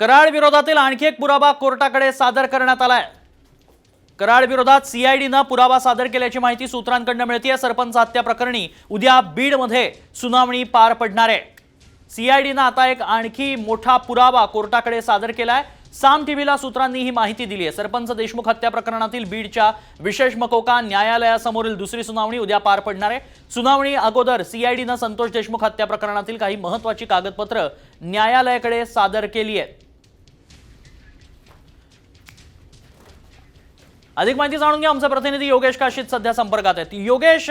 कराड विरोधातील आणखी एक पुरावा कोर्टाकडे सादर करण्यात आलाय. कराड विरोधात सीआयडीनं पुरावा सादर केल्याची माहिती सूत्रांकडनं मिळते सरपंच हत्या प्रकरणी उद्या बीडमध्ये सुनावणी पार पडणार आहे. सीआयडीनं आता एक आणखी मोठा पुरावा कोर्टाकडे सादर केलाय. साम टीव्हीला सूत्रांनी ही माहिती दिली आहे सरपंच देशमुख हत्या प्रकरणातील बीडच्या विशेष मकोका न्यायालयासमोरील दुसरी सुनावणी उद्या पार पडणार आहे. सुनावणी अगोदर सीआयडीनं संतोष देशमुख हत्या प्रकरणातील काही महत्वाची कागदपत्र न्यायालयाकडे सादर केली आहेत अधिक माहिती जाणून घ्या. आमचे प्रतिनिधी योगेश काशीत सध्या संपर्कात आहेत. योगेश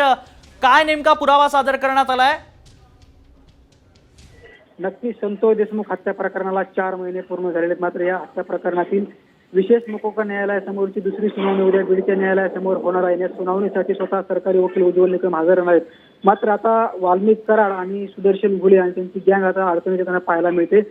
काय नेमका पुरावा सादर करण्यात आलाय? नक्की संतोष देशमुख हत्या प्रकरणाला चार महिने पूर्ण झालेले आहेत. मात्र या हत्या प्रकरणातील विशेष मकोका न्यायालयासमोरची दुसरी सुनावणी उद्या बीडच्या न्यायालयासमोर होणार आहे. या सुनावणीसाठी स्वतः सरकारी वकील उज्ज्वल निकम हजर राहणार आहेत. मात्र आता वाल्मिक कराड आणि सुदर्शन घुले आणि त्यांची गँग आता अडचणीत त्यांना पाहायला मिळते.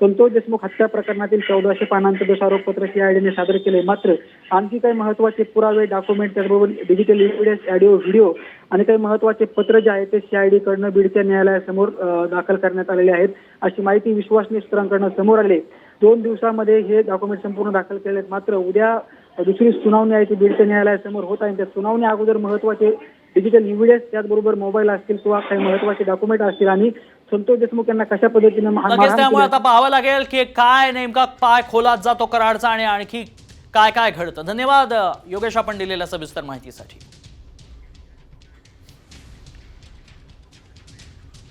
संतोष देशमुख हत्या प्रकरणातील चौदाशे पानांचं दोषारोपपत्र सीआयडीने सादर केले मात्र आणखी काही महत्त्वाचे पुरावे डॉक्युमेंट त्याचबरोबर डिजिटल एव्हिडन्स ऑडिओ व्हिडिओ आणि काही महत्त्वाचे पत्र जे आहे ते सीआयडी कडनं बीडच्या न्यायालयासमोर दाखल करण्यात आलेले आहेत. अशी माहिती विश्वासनीय सूत्रांकडनं समोर आली दोन दिवसामध्ये हे डॉक्युमेंट संपूर्ण दाखल केले आहेत मात्र उद्या दुसरी सुनावणी आहे ती बीडच्या न्यायालयासमोर होत आहे. त्या सुनावणी अगोदर महत्त्वाचे डिजिटल एव्हिडन्स त्याचबरोबर मोबाईल असतील किंवा काही महत्त्वाचे डॉक्युमेंट असतील. आणि संतोष देशमुख यांना कशा पद्धतीने त्यामुळे आता पाहावं लागेल की काय नेमका पाय खोलात जातो कराडचा आणि आणखी काय काय घडतं. धन्यवाद योगेश आपण दिलेल्या सविस्तर माहितीसाठी.